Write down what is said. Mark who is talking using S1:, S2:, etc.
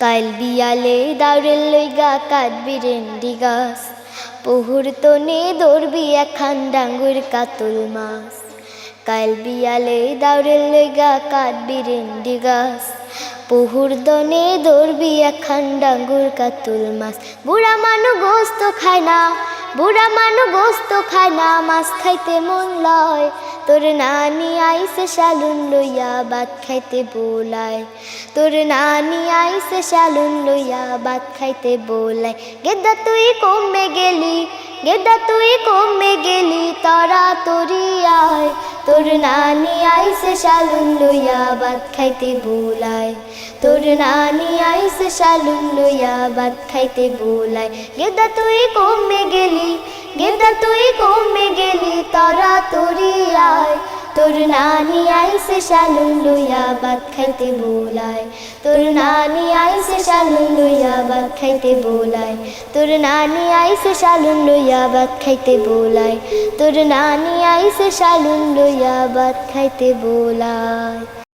S1: কাল বিয়ালে দাউরেল লইগা কাটবি রেন্ডি গাছ। পহুর তনে দৌড়বি এখান ডাঙ্গুর কাতল মাছ। কাল বিয়ালে দাউরেল লইগা কাটবি রেন্ডি গাছ। পহুর দনে দৌড়বি এখান ডাঙ্গুর কাতল মাছ। বুড়া মানু গোস্ত খায় না বুড়া মানু গোস্ত খায় না মাছ খাইতে মন লয়। তোর নানি আইসে শালুন লইয়া, ভাত খাইতে বোলায়। তোর নানি আইসে শালুন লইয়া, ভাত খাইতে বোলায়। গেদা তুই কমে গেলি, গেদা তুই কমে গেলি তারা তোরি আয়। তোর নানি আইসে শালুন লইয়া, ভাত খাইতে বোলায়। তোর নানি আইসে শালুন লইয়া, ভাত খাইতে বোলায়। গেদা তুই কমে গেদা তুই কমে গেলি, তারা তোরি আয়। তোর নানি আইসে শালুন লইয়া ভাত খাইতে বোলায়। তোর নানি আইসে শালুন লইয়া ভাত খাইতে বোলায়। তোর নানি আইসে শালুন লইয়া ভাত খাইতে বোলায়। তোর নানি আইসে শালুন লইয়া ভাত খাইতে বোলায়।